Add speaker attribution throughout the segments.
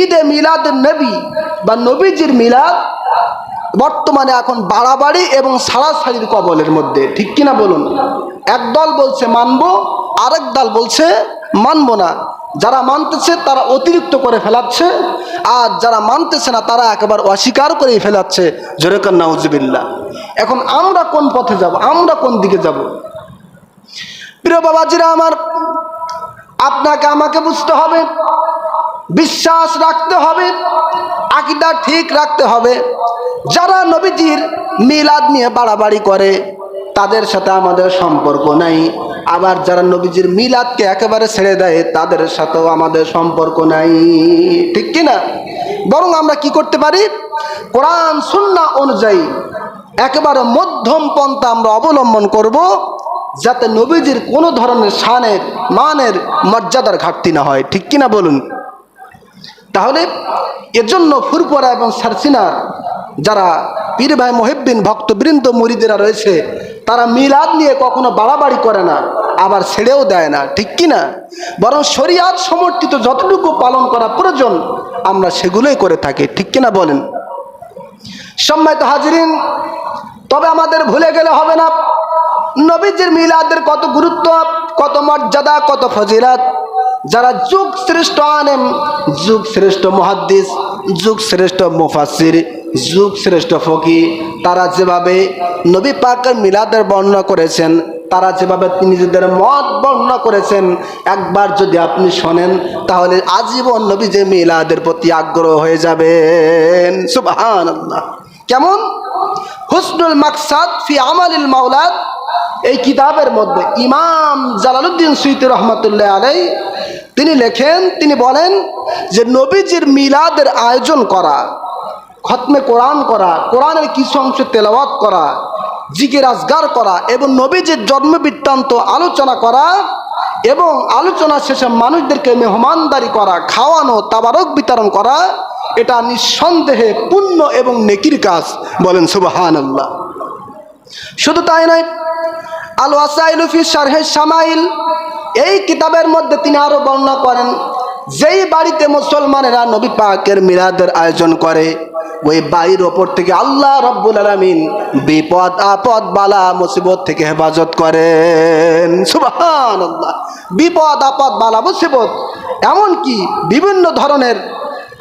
Speaker 1: ঈদে মিলাদ নবী বা নবীজির মিলাদ বর্তমানে এখন বাড়াবাড়ি এবং সাড়াসাড়ির কবলের মধ্যে। ঠিক কিনা বলুন? এক দল বলছে মানবো, আরেক দল বলছে মানবো না। যারা মানতেছে তারা অতিরিক্ত করে ফেলাচ্ছে, আর যারা মানতেছে না তারা একেবারে অস্বীকার করেই ফেলাচ্ছে। জোরেকার নাউজবিল্লা এখন আমরা কোন পথে যাব? আমরা কোন দিকে যাব? প্রিয় বাবাজিরা আমার, আপনাকে আমাকে বুঝতে হবে। বিশ্বাস রাখতে হবে, আকিদা ঠিক রাখতে হবে। যারা নবীজির মিলাদ নিয়ে বাড়াবাড়ি করে, তাদের সাথে আমাদের সম্পর্ক নাই। আবার যারা নবীজির মিলাদকে একেবারে ছেড়ে দেয়, তাদের সাথেও আমাদের সম্পর্ক নাই। ঠিক কি না বরং আমরা কি করতে পারি? কোরআন, সুন্না অনুযায়ী একেবারে মধ্যম পন্থা আমরা অবলম্বন করব, যাতে নবীজির কোনো ধরনের শানের, মানের, মর্যাদার ঘাটতি না হয়। ঠিক কিনা বলুন? তাহলে এজন্য ফুরপরা এবং সারসিনার যারা পীর ভাই মহিবিন ভক্তবৃন্দ, মুরিদেরা রয়েছে, তারা মিলাদ নিয়ে কখনো বাড়াবাড়ি করে না, আবার ছেড়েও দেয় না, ঠিক কি না? বরং শরিয়াত সমর্থিত যতটুকু পালন করা প্রয়োজন, আমরা সেগুলোই করে থাকি, ঠিক কিনা বলেন? সম্মানিত হাজিরিন, তবে আমাদের ভুলে গেলে হবে না, নবীজির মিলাদের কত গুরুত্ব, কত মর্যাদা, কত ফজিলাত যারা যুগ শ্রেষ্ঠ আনেম যুগ শ্রেষ্ঠ মহাদ্দিস, যুগ শ্রেষ্ঠ মুফাসির যুগ শ্রেষ্ঠ ফকি তারা যেভাবে নবী পাকের মিলাদের বর্ণনা করেছেন, তারা যেভাবে নিজেদের মত বর্ণনা করেছেন, একবার যদি আপনি শোনেন, তাহলে আজীবন নবী যে মিলাদের প্রতি আগ্রহ হয়ে যাবেন। সুবহান কেমন? হুসনুল মাকসাদ ফি আমালিল মাওলাদ, এই কিতাবের মধ্যে ইমাম জালালুদ্দিন সুইতি রহমতুল্লাহ আলাই তিনি লেখেন, তিনি বলেন যে নবীজির মিলাদের আয়োজন করা, খতমে কোরআন করা, কোরআনের কিছু অংশ তেলাওয়াত করা, জিকির রাজগার করা এবং নবীজির জন্ম বৃত্তান্ত আলোচনা করা এবং আলোচনা শেষে মানুষদেরকে মেহমানদারি করা, খাওয়ানো, তাবারক বিতরণ করা, এটা নিঃসন্দেহে পুণ্য এবং নেকির কাজ, বলেন সুবাহান আল্লাহ শুধু তাই নয় আল ওয়াসাইলুফি শারহে সামাইল এই কিতাবের মধ্যে তিনি আরও বর্ণনা করেন, যেই বাড়িতে মুসলমানেরা নবী পাকের মিলাদের আয়োজন করে, ওই বাড়ির ওপর থেকে আল্লাহ রব্বুল আলমিন বিপদ, আপদ, বালা, মুসিবত থেকে হেফাজত করেন। সুবাহান বিপদ, আপদ, বালা, মুসিবত, এমনকি বিভিন্ন ধরনের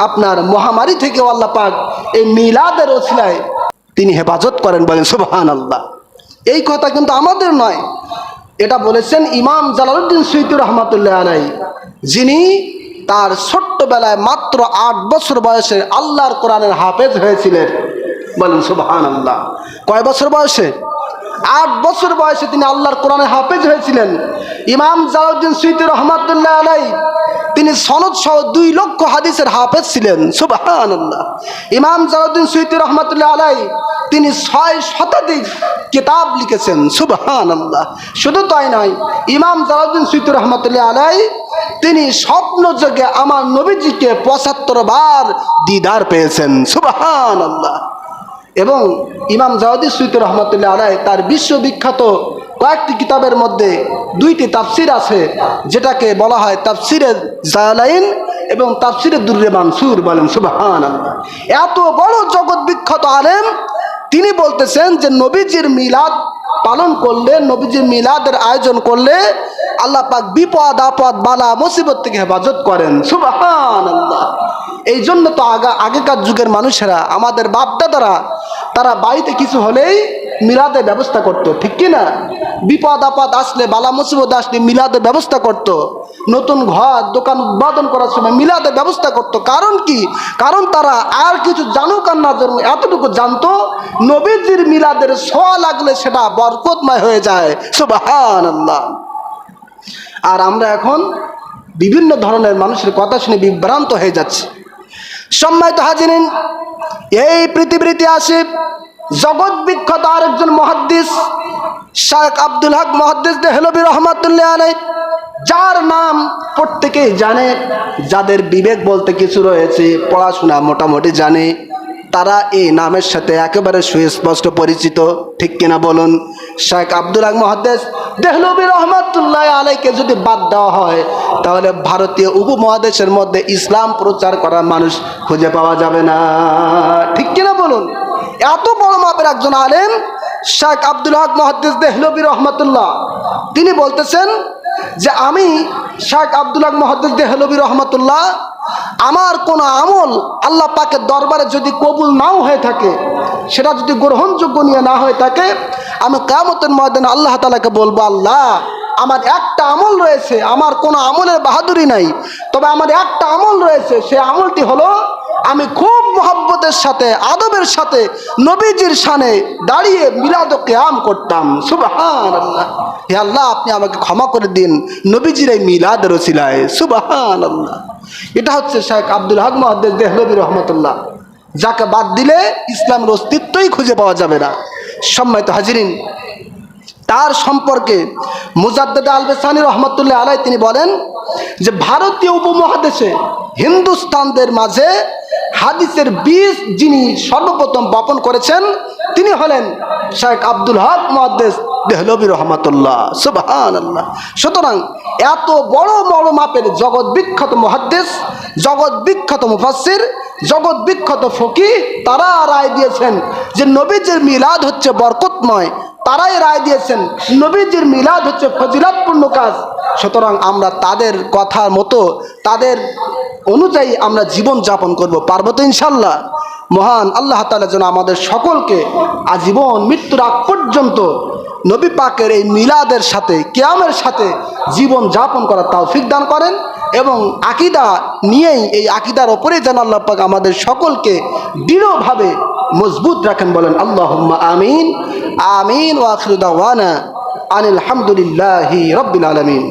Speaker 1: আপনার মহামারী থেকে আল্লাহ পাক এই মিলাদের ওসিলায় তিনি হেফাজত করেন বলেন সুবাহান আল্লাহ এই কথা কিন্তু আমাদের নয়। এটা বলেছেন ইমাম জালালুদ্দিন সৈতুর রহমতুল্লাহ আলাই যিনি তার ছোট্টবেলায় মাত্র আট বছর বয়সে আল্লাহর কোরআনের হাফেজ হয়েছিলেন। বলেন সুবাহান আল্লাহ কয় বছর বয়সে? আট বছর বয়সে তিনি আল্লাহর কোরআনে হাফেজ হয়েছিলেন। ইমাম জালাউদ্দিন সৈতুর রহমতুল্লাহ আলাই, তিনি সনদ সহ দুই লক্ষ হাদিসের হাফেজ ছিলেন। আল্লাহ ইমাম জালাউদ্দিন সৈতুর রহমতুল্লাহ আলাই, তিনি ছয় শতাধিক কিতাব লিখেছেন। সুবহান আল্লাহ শুধু তাই নয়, ইমাম জালাউদ্দিন সৈতুর রহমতুল্লাহ আলাই, তিনি স্বপ্ন যোগে আমার নবীজিকে পঁচাত্তর বার দিদার পেয়েছেন। সুবহান আল্লাহ এবং ইমাম জাওয়াদি সুইত রহমতুল্লাহ আলাই তার বিশ্ববিখ্যাত কয়েকটি কিতাবের মধ্যে দুইটি তাফসির আছে, যেটাকে বলা হয় তাফসিরে জালাইন এবং তাফসিরে দুর্রে মানসুর বলেন সুবাহান এত বড় জগৎ বিখ্যাত আলেম, তিনি বলতেছেন যে নবীজির মিলাদ পালন করলে, নবীজির মিলাদের আয়োজন করলে আল্লাহ পাক বিপদ, আপদ, বালা, মুসিবত থেকে হেফাজত করেন সুবাহান আল্লাহ এই জন্য তো আগা, আগেকার যুগের মানুষেরা, আমাদের বাপদাদারা, তারা বাড়িতে কিছু হলেই মিলাদের ব্যবস্থা করতো, ঠিক কি না? বিপদ আপদ আসলে, বালা মুসিবত আসলে মিলাদের ব্যবস্থা করত। নতুন ঘর, দোকান উদ্বোধন করার সময় মিলাদের ব্যবস্থা করত। কারণ কি? কারণ তারা আর কিছু জানুক আর না জানুক, এতটুকু জানতো, নবীজির মিলাদের ছোঁয়া লাগলে সেটা বরকতময় হয়ে যায়। সুবাহান আর আমরা এখন বিভিন্ন ধরনের মানুষের কথা শুনে বিভ্রান্ত হয়ে যাচ্ছে। সম্মানিত হাজিরিন, এই পৃথিবীর ইতিহাসে জগৎ বিখ্যাত আরেকজন মহাদ্দিস শাহ আব্দুল হক মহাদ্দিস দেহলবি রহমাতুল্লাহ আলাই যার নাম প্রত্যেকেই জানে, যাদের বিবেক বলতে কিছু রয়েছে, পড়াশোনা মোটামুটি জানে। তারা এই নামের সাথে একেবারে সুস্পষ্ট পরিচিত, ঠিক কিনা বলুন? শেখ আব্দুল আক মহাদ্দেশ দেহলবী রহমতুল্লাহ আলাইকে যদি বাদ দেওয়া হয়, তাহলে ভারতীয় উপমহাদেশের মধ্যে ইসলাম প্রচার করার মানুষ খুঁজে পাওয়া যাবে না। ঠিক কিনা বলুন? এত বড় মাপের একজন আলেম, শেখ আব্দুল হক মহাদ্দেশ দেহলবী রহমতুল্লাহ, তিনি বলতেছেন যে আমি শেখ আব্দুল হক মহাদ্দেশ দেহলবী রহমতুল্লাহ আমার কোনো আমল আল্লাহ পাকের দরবারে যদি কবুল নাও হয়ে থাকে, সেটা যদি গ্রহণযোগ্য নিয়ে না হয়ে থাকে, আমি কামতের ময়দানে আল্লাহ তালাকে বলব, আল্লাহ, আমার একটা আমল রয়েছে, আমার কোনো আমলের বাহাদুরি নাই, তবে আমার একটা আমল রয়েছে, সে আমলটি হলো আমি খুব মহব্বতের সাথে, আদবের সাথে নবীজির সানে দাঁড়িয়ে মিলাদ কেয়াম করতাম। সুবাহান আল্লাহ হে আল্লাহ, আপনি আমাকে ক্ষমা করে দিন নবীজির এই মিলাদ রসিলায় সুবাহান আল্লাহ এটা হচ্ছে শেখ আব্দুল হক মহাদ্দেশ দেহলবী রহমতুল্লাহ। যাকে বাদ দিলে ইসলামের অস্তিত্বই খুঁজে পাওয়া যাবে না। সম্মানিত হাজিরিন, তার সম্পর্কে মুজাদ্দেদ আলবেসানি রহমতুল্লাহ আলাই তিনি বলেন যে, ভারতীয় উপমহাদেশে হিন্দুস্তানদের মাঝে হাদিসের বীজ যিনি সর্বপ্রথম বপন করেছেন, তিনি হলেন শেখ আব্দুল হক মহাদ্দেশ দেহলবী রহমতুল্লাহ। সুবাহান আল্লাহ সুতরাং এত বড় বড় মাপের জগৎ বিখ্যাত মহাদ্দেশ জগৎ বিখ্যাত মুফাসির জগৎ বিখ্যাত ফকি তারা রায় দিয়েছেন যে নবীজের মিলাদ হচ্ছে বরকতময়। তারাই রায় দিয়েছেন, নবীজির মিলাদ হচ্ছে ফজিলাতপূর্ণ কাজ। সুতরাং আমরা তাদের কথার মতো, তাদের অনুযায়ী আমরা জীবন যাপন করব, পারব তো ইনশাল্লাহ। মহান আল্লাহ তালা যেন আমাদের সকলকে আজীবন মৃত্যুর আগ পর্যন্ত নবী পাকের এই মিলাদের সাথে, কেয়ামের সাথে জীবন যাপন করার তৌফিক দান করেন এবং আকিদা নিয়েই, এই আকিদার ওপরে যেন আল্লাহ পাক আমাদের সকলকে দৃঢ়ভাবে মজবুত রাখেন বলেন আল্লাহ আমিন। আমিন ওয়াখিরুদ্দাওয়ানা আনিল হামদুলিল্লাহি রব্বিল আলমিন।